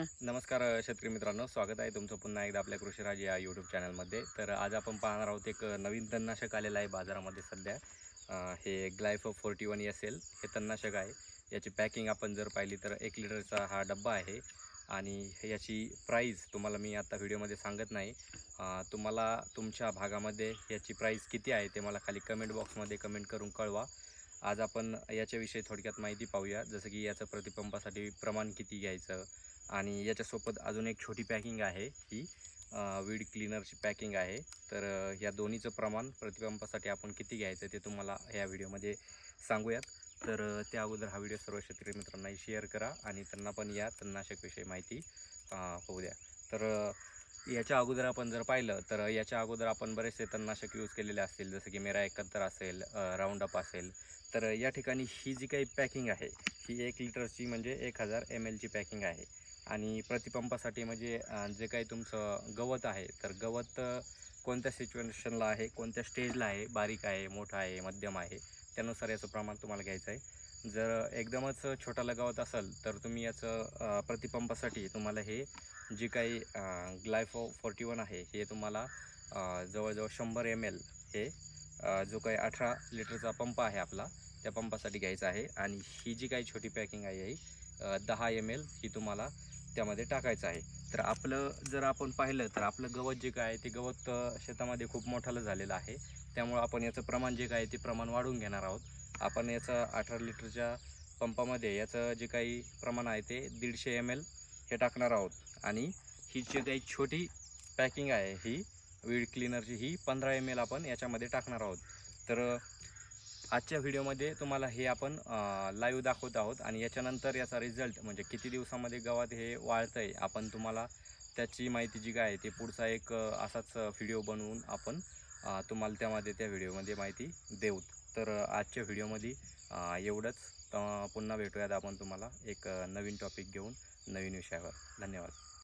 नमस्कार शेतकरी मित्रांनो. स्वागत आहे तुमचं पुन्हा एकदा आपल्या कृषीराज या यूट्यूब चॅनलमध्ये तर आज आपण पाहणार आहोत एक नवीन तणनाशक आलेलं आहे बाजारामध्ये सध्या. हे glyph forty one S L हे तणनाशक आहे. याची पॅकिंग आपण जर पाहिली तर एक लिटरचा हा डब्बा आहे. आणि याची प्राईज तुम्हाला मी आता व्हिडिओमध्ये सांगत नाही. तुम्हाला तुमच्या भागामध्ये याची प्राईज किती आहे ते मला खाली कमेंट बॉक्समध्ये कमेंट करून कळवा. आज आपण याच्याविषयी थोडक्यात माहिती पाहूया. जसं की याचं प्रतिपंपासाठी प्रमाण किती घ्यायचं आणि याच्यासोबत अजून एक छोटी पॅकिंग आहे ही वीड क्लीनरची पॅकिंग आहे. तर या दोन्हीचं प्रमाण प्रतिपंपासाठी आपण किती घ्यायचं ते तुम्हाला ह्या व्हिडिओमध्ये सांगूयात. तर त्या अगोदर हा व्हिडिओ सर्व शेतकरी मित्रांनाही शेअर करा आणि त्यांना पण या तणनाशकविषयी माहिती होऊ द्या. तर याच्या अगोदर आपण जर पाहिलं तर याच्या अगोदर आपण बरेचसे तणनाशक यूज केलेले असतील जसं की मेरा एकाहत्तर असेल राऊंड अप असेल. तर या ठिकाणी ही जी काही पॅकिंग आहे ही एक लिटरची म्हणजे एक हजार एम एलची पॅकिंग आहे. आणि प्रतिपंपासाठी म्हणजे जे काही तुमचं गवत आहे तर गवत कोणत्या सिच्युएशनला आहे कोणत्या स्टेजला आहे बारीक आहे मोठा आहे मध्यम आहे त्यानुसार याचं प्रमाण तुम्हाला घ्यायचं आहे. जर एकदमच छोटाला गवत असेल तर तुम्ही याचं प्रतिपंपासाठी तुम्हाला हे जे काही ग्लायफो फोर्टी वन आहे हे तुम्हाला जवळजवळ शंभर एम एल हे जो काही अठरा लिटरचा पंप आहे आपला त्या पंपासाठी घ्यायचा आहे. आणि ही जी काही छोटी पॅकिंग आहे ही दहा एम एल ही तुम्हाला त्यामध्ये टाकायचं आहे. तर आपलं जर आपण पाहिलं तर आपलं गवत जे काय आहे ते गवत शेतामध्ये खूप मोठालं झालेलं आहे. त्यामुळं आपण याचं प्रमाण जे काय आहे ते प्रमाण वाढवून घेणार आहोत. आपण याचं अठरा लिटरच्या पंपामध्ये याचं जे काही प्रमाण आहे ते दीडशे एम एल हे टाकणार आहोत. आणि ही जी काही छोटी पॅकिंग आहे ही वीड क्लीनरची ही पंधरा एम एल आपण याच्यामध्ये टाकणार आहोत. तर आजच्या व्हिडिओमध्ये तुम्हाला हे आपण लाईव्ह दाखवत आहोत आणि याच्यानंतर याचा रिझल्ट म्हणजे किती दिवसामध्ये गवत हे वाळतं आहे आपण तुम्हाला त्याची माहिती जी काय आहे ते पुढचा एक असाच व्हिडिओ बनवून आपण तुम्हाला त्यामध्ये त्या व्हिडिओमध्ये माहिती देऊ तर आजच्या व्हिडिओमध्ये एवढंच. पुन्हा भेटूयात आपण तुम्हाला एक नवीन टॉपिक घेऊन नवीन विषयावर. धन्यवाद.